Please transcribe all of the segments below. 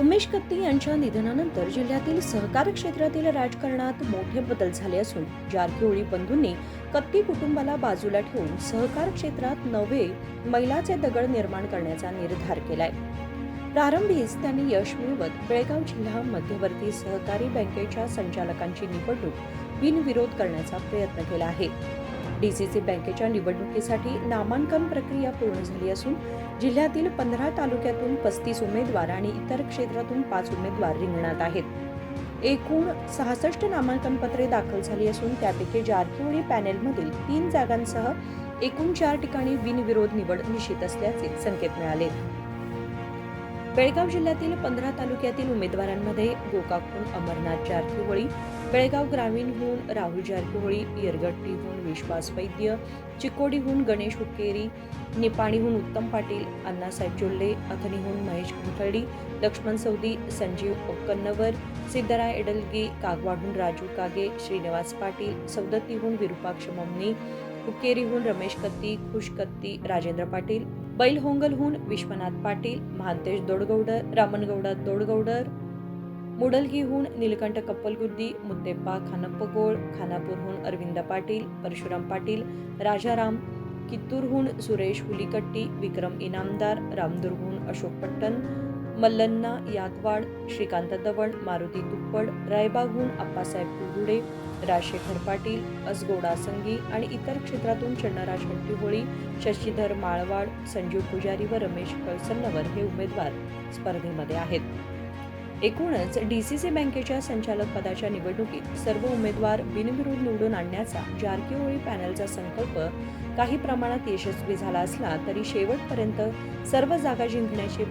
उमेश कत्ती यांच्या निधनानंतर जिल्ह्यातील सहकार क्षेत्रातील राजकारणात मोठे बदल झाले असून जारकिहोळी बंधूंनी कत्ती कुटुंबाला बाजूला ठेवून सहकार क्षेत्रात नवे मैलाचे दगड निर्माण करण्याचा निर्धार केलाय. प्रारंभीच त्यांनी यश मिळवत बेळगाव जिल्हा मध्यवर्ती सहकारी बँकेच्या संचालकांची निवडणूक बिनविरोध करण्याचा प्रयत्न केला आहे. डी सी सी बँकेच्या निवडणुकीसाठी नामांकन प्रक्रिया पूर्ण झाली असून जिल्ह्यातील पंधरा तालुक्यातून पस्तीस उमेदवार आणि इतर क्षेत्रातून पाच उमेदवार रिंगणात आहेत. एकूण सहासष्ट नामांकन पत्रे दाखल झाली असून त्यापैकी जारकिहोळी पॅनेलमधील तीन जागांसह एकूण चार ठिकाणी बिनविरोध निवड निश्चित असल्याचे संकेत मिळाले. बेळगाव जिल्ह्यातील पंधरा तालुक्यातील उमेदवारांमध्ये गोकाकहून अमरनाथ जारकीहोळी बेळगाव ग्रामीणहून राहुल जारकीहोळी येरगट्टीहून विश्वास वैद्य चिकोडीहून गणेश हुक्केरी निपाणीहून उत्तम पाटील अण्णासाहेब जोल्ले अथणीहून महेश कुंथळी लक्ष्मण सौदी संजीव ओक्कन्नवर सिद्धराय एडलगे कागवाडहून राजू कागे श्रीनिवास पाटील सौदत्तीहून विरुपाक्ष ममनी हुक्केरीहून रमेश कत्ती खुश कत्ती राजेंद्र पाटील बैलहोंगलहून विश्वनाथ पाटील महांतेश दोडगौडर रामनगौडा दोडगौडर. मुडलगीहून नीलकंठ कप्पलगुद्दी मुत्तेप्पा खानप्पगोळ खानापूरहून अरविंद पाटील परशुराम पाटील राजाराम कित्तूरहून सुरेश हुलीकट्टी विक्रम इनामदार रामदुर्गहून अशोक पट्टण मल्लन्ना यादवाड श्रीकांत दवण मारुती तुप्पड रायबागहून आप्पासाहेब कुरगुडे राजशेखर पाटील असगोडा संगी आणि इतर क्षेत्रातून चन्नराज हट्टीहोळी शशीधर माळवाड संजीव पुजारी व रमेश कळसन्नवर हे उमेदवार स्पर्धेमध्ये आहेत. एकूणच डी सी सी बँकेच्या संचालक पदाच्या निवडणुकीत सर्व उमेदवार बिनविरोध निवडून आणण्याचा जारकीहोळी पॅनलचा संकल्प काही प्रमाणात यशस्वी झाला असला तरी शेवटपर्यंत सर्व जागा जिंकण्याची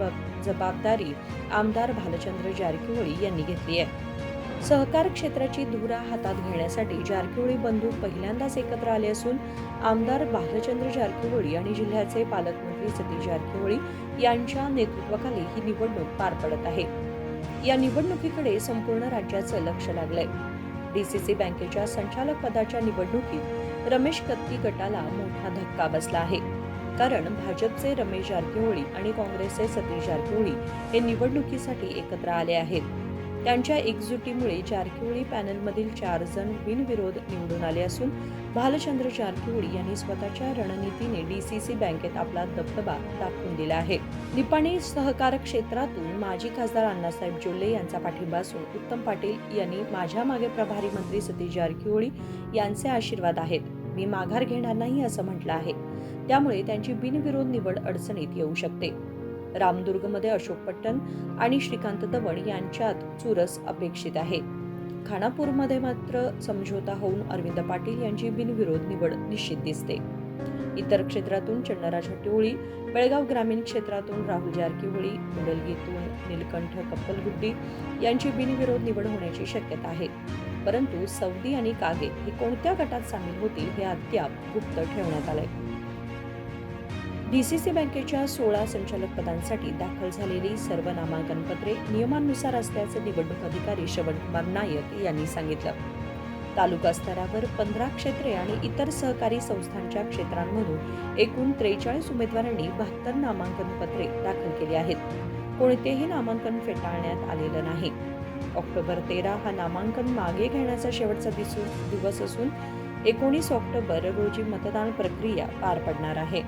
जबाबदारी आमदार भालचंद्र जारकीहोळी यांनी घेतली आहे. सहकार क्षेत्राची धुरा हातात घेण्यासाठी जारकिहोळी बंधू पहिल्यांदाच एकत्र आले असून आमदार भालचंद्र जारकिहोळी आणि जिल्ह्याचे पालकमंत्री सतीश जारकिहोळी यांच्या नेतृत्वाखाली ही निवडणूक पार पडत आहे. या निवडणुकीकडे संपूर्ण राज्याचं लक्ष लागलंय. डीसीसी बँकेच्या संचालक पदाच्या निवडणुकीत रमेश कत्ती गटाला मोठा धक्का बसला आहे. कारण भाजपचे रमेश जारकिहोळी आणि काँग्रेसचे सतीश जारकिहोळी हे निवडणुकीसाठी एकत्र आले आहेत. त्यांच्या एकजुटीमुळे जारकिहोळी पॅनलमधील चार जण बिनविरोध निवडून आले असून भालचंद्र जारकिहोळी यांनी स्वतःच्या रणनीतीने डीसीसी बँकेत आपला दबदबा दाखवून दिला आहे. निपाणी सहकार क्षेत्रातून माजी खासदार अण्णासाहेब जोल्ले यांचा पाठिंबा असून उत्तम पाटील यांनी माझ्या मागे प्रभारी मंत्री सतीश जारकिहोळी यांचे आशीर्वाद आहेत. मी माघार घेणार नाही असं म्हटलं आहे. त्यामुळे त्यांची बिनविरोध निवड अडचणीत येऊ शकते. रामदुर्गमध्ये अशोक पट्टण आणि श्रीकांत दवण यांच्यात चुरस अपेक्षित आहे. खानापूरमध्ये मात्र समझोता होऊन अरविंद पाटील यांची बिनविरोध निवड निश्चित दिसते. इतर क्षेत्रातून चंडराज हट्टीहोळी बेळगाव ग्रामीण क्षेत्रातून राहुल जारकीहोळी मुडलगीतून नीलकंठ कप्पलगुड्डी यांची बिनविरोध निवड होण्याची शक्यता आहे. परंतु सौदी आणि कागे हे कोणत्या गटात सामील होतील हे अद्याप गुप्त ठेवण्यात आलंय. डीसीसी बँकेच्या सोळा संचालक पदांसाठी दाखल झालेली सर्व नामांकन पत्रे नियमानुसार असल्याचं निवडणूक अधिकारी श्रवणकुमार नायक यांनी सांगितलं. तालुका स्तरावर पंधरा क्षेत्रे आणि इतर सहकारी संस्थांच्या क्षेत्रांमधून एकूण त्रेचाळीस उमेदवारांनी बहात्तर नामांकन पत्रे दाखल केली आहेत. कोणतेही नामांकन फेटाळण्यात आलेलं नाही. ऑक्टोबर तेरा हा नामांकन मागे घेण्याचा शेवटचा दिवस असून एकोणीस ऑक्टोबर रोजी मतदान प्रक्रिया पार पडणार आहे.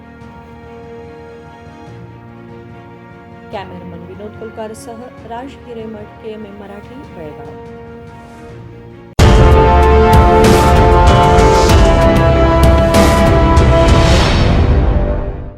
Cameraman Vinod कोलकारसह Raj Hiremath K M M Marathi Belgaum.